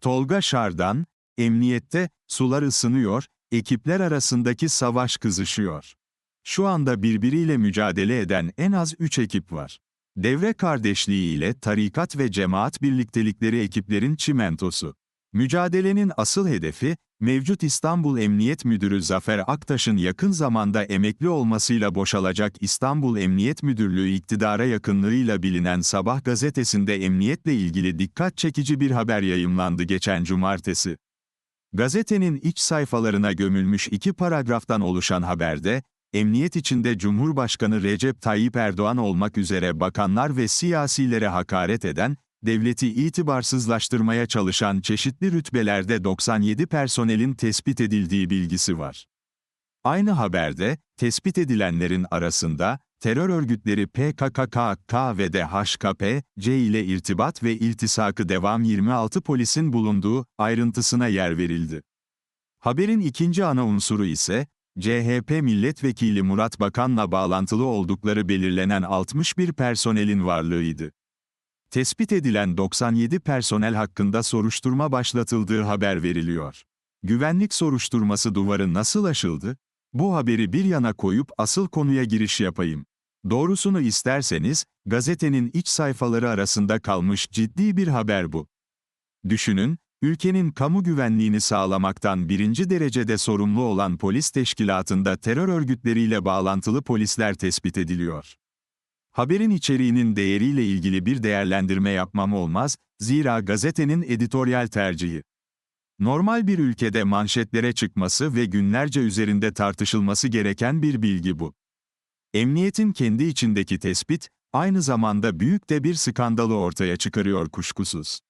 Tolga Şardan, emniyette, sular ısınıyor, ekipler arasındaki savaş kızışıyor. Şu anda birbiriyle mücadele eden en az 3 ekip var. Devre kardeşliği ile tarikat ve cemaat birliktelikleri ekiplerin çimentosu. Mücadelenin asıl hedefi, mevcut İstanbul Emniyet Müdürü Zafer Aktaş'ın yakın zamanda emekli olmasıyla boşalacak İstanbul Emniyet Müdürlüğü iktidara yakınlığıyla bilinen Sabah gazetesinde emniyetle ilgili dikkat çekici bir haber yayımlandı geçen cumartesi. Gazetenin iç sayfalarına gömülmüş iki paragraftan oluşan haberde, emniyet içinde Cumhurbaşkanı Recep Tayyip Erdoğan olmak üzere bakanlar ve siyasilere hakaret eden, devleti itibarsızlaştırmaya çalışan çeşitli rütbelerde 97 personelin tespit edildiği bilgisi var. Aynı haberde, tespit edilenlerin arasında, terör örgütleri PKK, ve DHKP, C ile irtibat ve iltisakı devam 26 polisin bulunduğu ayrıntısına yer verildi. Haberin ikinci ana unsuru ise, CHP milletvekili Murat Bakan'la bağlantılı oldukları belirlenen 61 personelin varlığıydı. Tespit edilen 97 personel hakkında soruşturma başlatıldığı haber veriliyor. Güvenlik soruşturması duvarı nasıl aşıldı? Bu haberi bir yana koyup asıl konuya giriş yapayım. Doğrusunu isterseniz, gazetenin iç sayfaları arasında kalmış ciddi bir haber bu. Düşünün, ülkenin kamu güvenliğini sağlamaktan birinci derecede sorumlu olan polis teşkilatında terör örgütleriyle bağlantılı polisler tespit ediliyor. Haberin içeriğinin değeriyle ilgili bir değerlendirme yapmam olmaz, zira gazetenin editoryal tercihi. Normal bir ülkede manşetlere çıkması ve günlerce üzerinde tartışılması gereken bir bilgi bu. Emniyetin kendi içindeki tespit, aynı zamanda büyük de bir skandalı ortaya çıkarıyor kuşkusuz.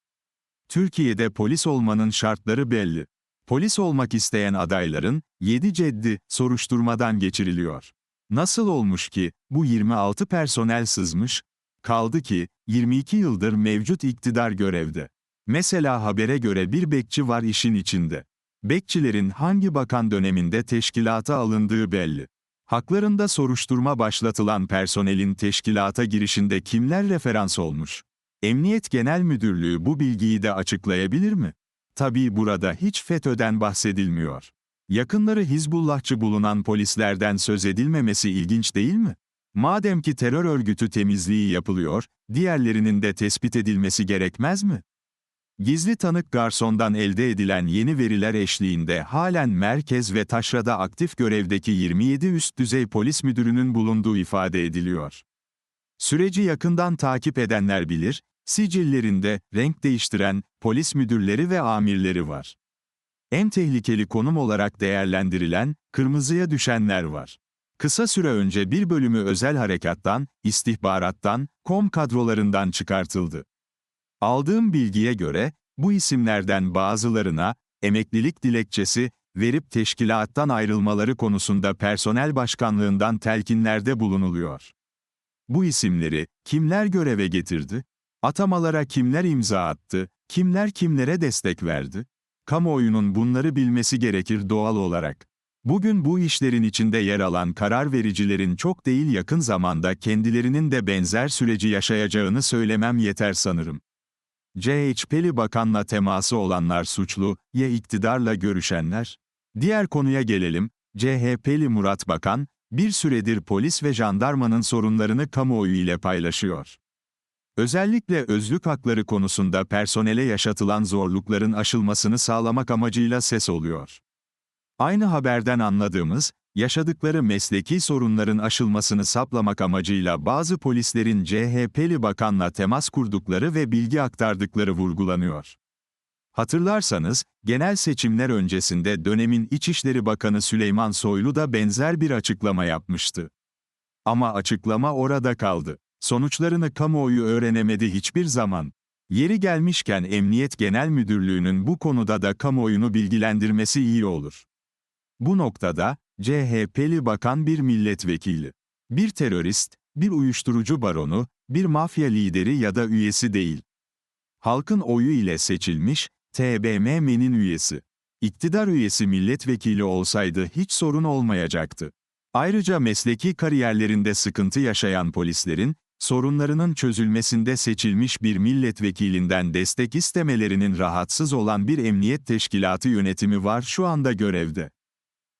Türkiye'de polis olmanın şartları belli. Polis olmak isteyen adayların, 7 ceddi, soruşturmadan geçiriliyor. Nasıl olmuş ki, bu 26 personel sızmış? Kaldı ki, 22 yıldır mevcut iktidar görevde. Mesela habere göre bir bekçi var işin içinde. Bekçilerin hangi bakan döneminde teşkilata alındığı belli. Haklarında soruşturma başlatılan personelin teşkilata girişinde kimler referans olmuş? Emniyet Genel Müdürlüğü bu bilgiyi de açıklayabilir mi? Tabii burada hiç FETÖ'den bahsedilmiyor. Yakınları Hizbullahçı bulunan polislerden söz edilmemesi ilginç değil mi? Madem ki terör örgütü temizliği yapılıyor, diğerlerinin de tespit edilmesi gerekmez mi? Gizli tanık garsondan elde edilen yeni veriler eşliğinde halen merkez ve taşrada aktif görevdeki 27 üst düzey polis müdürünün bulunduğu ifade ediliyor. Süreci yakından takip edenler bilir, sicillerinde renk değiştiren polis müdürleri ve amirleri var. En tehlikeli konum olarak değerlendirilen kırmızıya düşenler var. Kısa süre önce bir bölümü özel harekattan, istihbarattan, kom kadrolarından çıkartıldı. Aldığım bilgiye göre, bu isimlerden bazılarına, emeklilik dilekçesi, verip teşkilattan ayrılmaları konusunda personel başkanlığından telkinlerde bulunuluyor. Bu isimleri, kimler göreve getirdi? Atamalara kimler imza attı? Kimler kimlere destek verdi? Kamuoyunun bunları bilmesi gerekir doğal olarak. Bugün bu işlerin içinde yer alan karar vericilerin çok değil yakın zamanda kendilerinin de benzer süreci yaşayacağını söylemem yeter sanırım. CHP'li bakanla teması olanlar suçlu, ya iktidarla görüşenler? Diğer konuya gelelim, CHP'li Murat Bakan, bir süredir polis ve jandarmanın sorunlarını kamuoyu ile paylaşıyor. Özellikle özlük hakları konusunda personele yaşatılan zorlukların aşılmasını sağlamak amacıyla ses oluyor. Aynı haberden anladığımız, yaşadıkları mesleki sorunların aşılmasını saplamak amacıyla bazı polislerin CHP'li bakanla temas kurdukları ve bilgi aktardıkları vurgulanıyor. Hatırlarsanız, genel seçimler öncesinde dönemin İçişleri Bakanı Süleyman Soylu da benzer bir açıklama yapmıştı. Ama açıklama orada kaldı. Sonuçlarını kamuoyu öğrenemedi hiçbir zaman. Yeri gelmişken Emniyet Genel Müdürlüğü'nün bu konuda da kamuoyunu bilgilendirmesi iyi olur. Bu noktada, CHP'li bakan bir milletvekili. Bir terörist, bir uyuşturucu baronu, bir mafya lideri ya da üyesi değil. Halkın oyu ile seçilmiş, TBMM'nin üyesi. İktidar üyesi milletvekili olsaydı hiç sorun olmayacaktı. Ayrıca mesleki kariyerlerinde sıkıntı yaşayan polislerin, sorunlarının çözülmesinde seçilmiş bir milletvekilinden destek istemelerinin rahatsız olan bir emniyet teşkilatı yönetimi var şu anda görevde.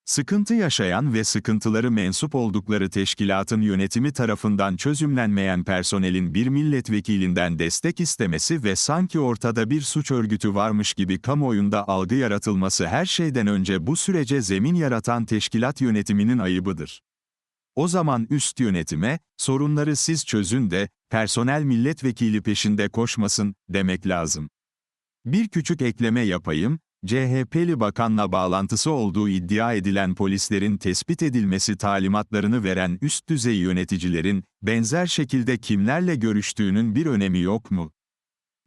Sıkıntı yaşayan ve sıkıntıları mensup oldukları teşkilatın yönetimi tarafından çözümlenmeyen personelin bir milletvekilinden destek istemesi ve sanki ortada bir suç örgütü varmış gibi kamuoyunda algı yaratılması her şeyden önce bu sürece zemin yaratan teşkilat yönetiminin ayıbıdır. O zaman üst yönetime, sorunları siz çözün de, personel milletvekili peşinde koşmasın, demek lazım. Bir küçük ekleme yapayım, CHP'li bakanla bağlantısı olduğu iddia edilen polislerin tespit edilmesi talimatlarını veren üst düzey yöneticilerin, benzer şekilde kimlerle görüştüğünün bir önemi yok mu?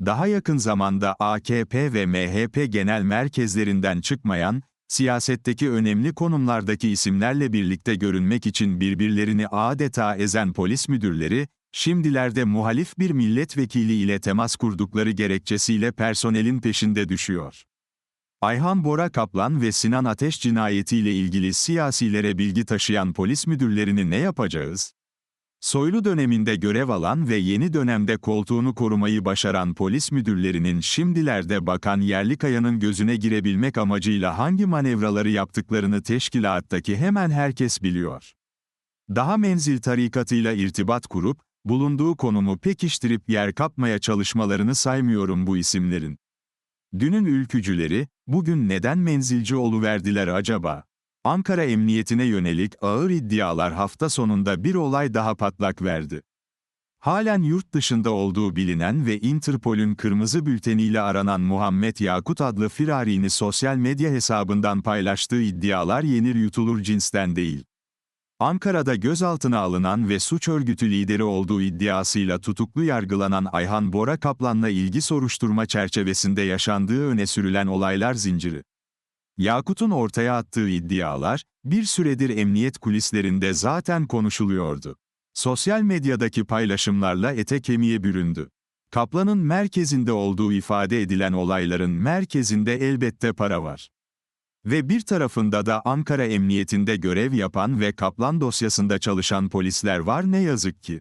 Daha yakın zamanda AKP ve MHP genel merkezlerinden çıkmayan, siyasetteki önemli konumlardaki isimlerle birlikte görünmek için birbirlerini adeta ezen polis müdürleri, şimdilerde muhalif bir milletvekili ile temas kurdukları gerekçesiyle personelin peşinde düşüyor. Ayhan Bora Kaplan ve Sinan Ateş cinayetiyle ilgili siyasilere bilgi taşıyan polis müdürlerini ne yapacağız? Soylu döneminde görev alan ve yeni dönemde koltuğunu korumayı başaran polis müdürlerinin şimdilerde Bakan Yerlikaya'nın gözüne girebilmek amacıyla hangi manevraları yaptıklarını teşkilattaki hemen herkes biliyor. Daha menzil tarikatıyla irtibat kurup, bulunduğu konumu pekiştirip yer kapmaya çalışmalarını saymıyorum bu isimlerin. Dünün ülkücüleri, bugün neden menzilci oluverdiler acaba? Ankara Emniyetine yönelik ağır iddialar hafta sonunda bir olay daha patlak verdi. Halen yurt dışında olduğu bilinen ve Interpol'ün kırmızı bülteniyle aranan Muhammed Yakut adlı firarini sosyal medya hesabından paylaştığı iddialar yenir yutulur cinsten değil. Ankara'da gözaltına alınan ve suç örgütü lideri olduğu iddiasıyla tutuklu yargılanan Ayhan Bora Kaplan'la ilgi soruşturma çerçevesinde yaşandığı öne sürülen olaylar zinciri. Yakut'un ortaya attığı iddialar, bir süredir emniyet kulislerinde zaten konuşuluyordu. Sosyal medyadaki paylaşımlarla ete kemiğe büründü. Kaplan'ın merkezinde olduğu ifade edilen olayların merkezinde elbette para var. Ve bir tarafında da Ankara Emniyetinde görev yapan ve Kaplan dosyasında çalışan polisler var ne yazık ki.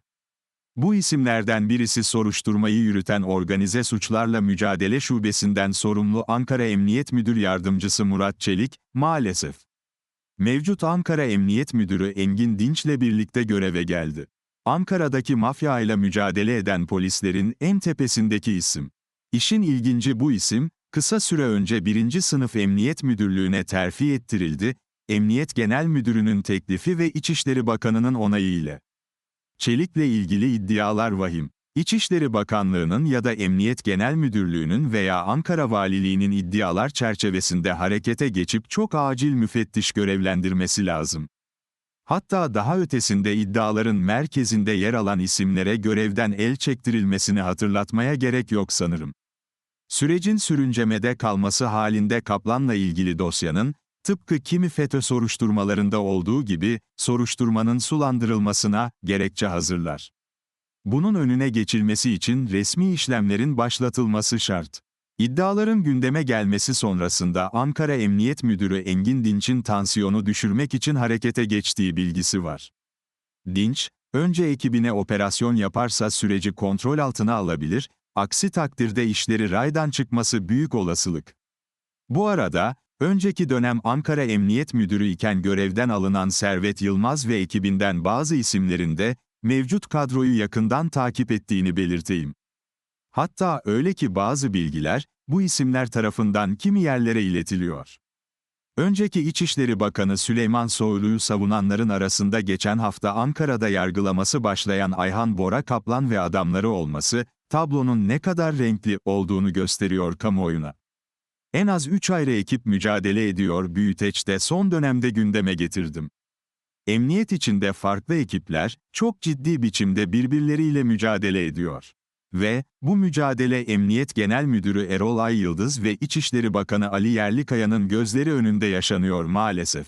Bu isimlerden birisi soruşturmayı yürüten Organize Suçlarla Mücadele Şubesinden sorumlu Ankara Emniyet Müdür Yardımcısı Murat Çelik, maalesef. Mevcut Ankara Emniyet Müdürü Engin Dinç'le birlikte göreve geldi. Ankara'daki mafya ile mücadele eden polislerin en tepesindeki isim. İşin ilginci bu isim, kısa süre önce birinci sınıf Emniyet Müdürlüğü'ne terfi ettirildi, Emniyet Genel Müdürü'nün teklifi ve İçişleri Bakanı'nın onayı ile. Çelik'le ilgili iddialar vahim. İçişleri Bakanlığı'nın ya da Emniyet Genel Müdürlüğü'nün veya Ankara Valiliği'nin iddialar çerçevesinde harekete geçip çok acil müfettiş görevlendirmesi lazım. Hatta daha ötesinde iddiaların merkezinde yer alan isimlere görevden el çektirilmesini hatırlatmaya gerek yok sanırım. Sürecin sürüncemede kalması halinde Kaplan'la ilgili dosyanın, tıpkı kimi FETÖ soruşturmalarında olduğu gibi, soruşturmanın sulandırılmasına gerekçe hazırlar. Bunun önüne geçilmesi için resmi işlemlerin başlatılması şart. İddiaların gündeme gelmesi sonrasında Ankara Emniyet Müdürü Engin Dinç'in tansiyonu düşürmek için harekete geçtiği bilgisi var. Dinç, önce ekibine operasyon yaparsa süreci kontrol altına alabilir, aksi takdirde işleri raydan çıkması büyük olasılık. Bu arada, önceki dönem Ankara Emniyet Müdürü iken görevden alınan Servet Yılmaz ve ekibinden bazı isimlerin de, mevcut kadroyu yakından takip ettiğini belirteyim. Hatta öyle ki bazı bilgiler, bu isimler tarafından kimi yerlere iletiliyor. Önceki İçişleri Bakanı Süleyman Soylu'yu savunanların arasında geçen hafta Ankara'da yargılaması başlayan Ayhan Bora Kaplan ve adamları olması, tablonun ne kadar renkli olduğunu gösteriyor kamuoyuna. En az 3 ayrı ekip mücadele ediyor büyüteçte son dönemde gündeme getirdim. Emniyet içinde farklı ekipler, çok ciddi biçimde birbirleriyle mücadele ediyor. Ve, bu mücadele Emniyet Genel Müdürü Erol Ay Yıldız ve İçişleri Bakanı Ali Yerlikaya'nın gözleri önünde yaşanıyor maalesef.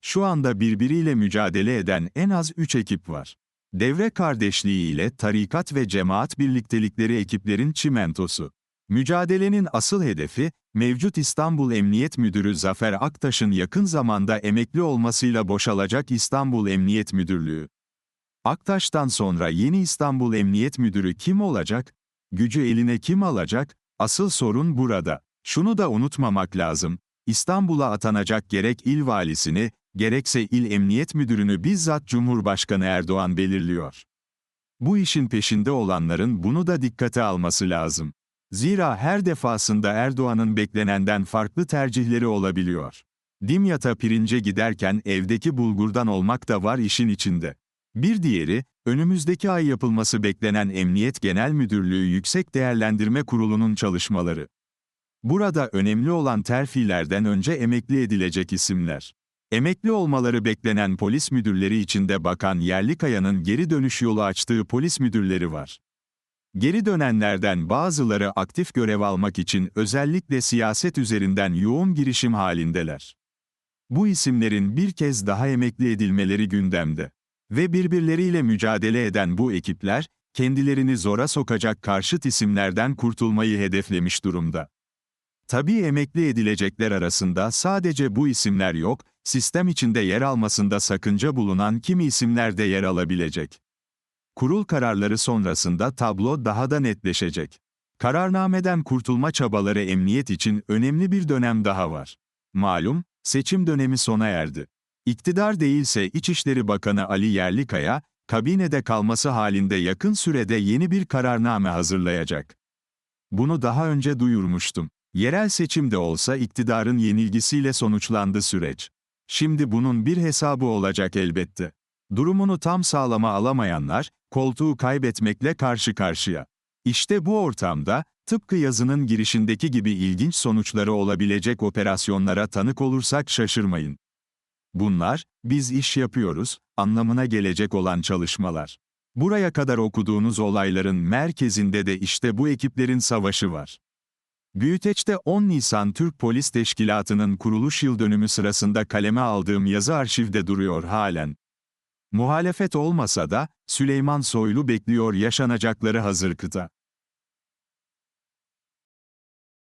Şu anda birbiriyle mücadele eden en az 3 ekip var. Devre kardeşliği ile tarikat ve cemaat birliktelikleri ekiplerin çimentosu. Mücadelenin asıl hedefi, mevcut İstanbul Emniyet Müdürü Zafer Aktaş'ın yakın zamanda emekli olmasıyla boşalacak İstanbul Emniyet Müdürlüğü. Aktaş'tan sonra yeni İstanbul Emniyet Müdürü kim olacak? Gücü eline kim alacak? Asıl sorun burada. Şunu da unutmamak lazım. İstanbul'a atanacak gerek il valisini, gerekse il emniyet müdürünü bizzat Cumhurbaşkanı Erdoğan belirliyor. Bu işin peşinde olanların bunu da dikkate alması lazım. Zira her defasında Erdoğan'ın beklenenden farklı tercihleri olabiliyor. Dimyat'a pirince giderken evdeki bulgurdan olmak da var işin içinde. Bir diğeri, önümüzdeki ay yapılması beklenen Emniyet Genel Müdürlüğü Yüksek Değerlendirme Kurulu'nun çalışmaları. Burada önemli olan terfilerden önce emekli edilecek isimler. Emekli olmaları beklenen polis müdürleri içinde Bakan Yerlikaya'nın geri dönüş yolu açtığı polis müdürleri var. Geri dönenlerden bazıları aktif görev almak için özellikle siyaset üzerinden yoğun girişim halindeler. Bu isimlerin bir kez daha emekli edilmeleri gündemde. Ve birbirleriyle mücadele eden bu ekipler, kendilerini zora sokacak karşıt isimlerden kurtulmayı hedeflemiş durumda. Tabii emekli edilecekler arasında sadece bu isimler yok, sistem içinde yer almasında sakınca bulunan kimi isimler de yer alabilecek. Kurul kararları sonrasında tablo daha da netleşecek. Kararnameden kurtulma çabaları emniyet için önemli bir dönem daha var. Malum, seçim dönemi sona erdi. İktidar değilse İçişleri Bakanı Ali Yerlikaya, kabinede kalması halinde yakın sürede yeni bir kararname hazırlayacak. Bunu daha önce duyurmuştum. Yerel seçimde olsa iktidarın yenilgisiyle sonuçlandı süreç. Şimdi bunun bir hesabı olacak elbette. Durumunu tam sağlama alamayanlar, koltuğu kaybetmekle karşı karşıya. İşte bu ortamda, tıpkı yazının girişindeki gibi ilginç sonuçları olabilecek operasyonlara tanık olursak şaşırmayın. Bunlar, biz iş yapıyoruz, anlamına gelecek olan çalışmalar. Buraya kadar okuduğunuz olayların merkezinde de işte bu ekiplerin savaşı var. Büyüteç'te 10 Nisan Türk Polis Teşkilatı'nın kuruluş yıl dönümü sırasında kaleme aldığım yazı arşivde duruyor halen. Muhalefet olmasa da, Süleyman Soylu bekliyor yaşanacakları hazır kıta.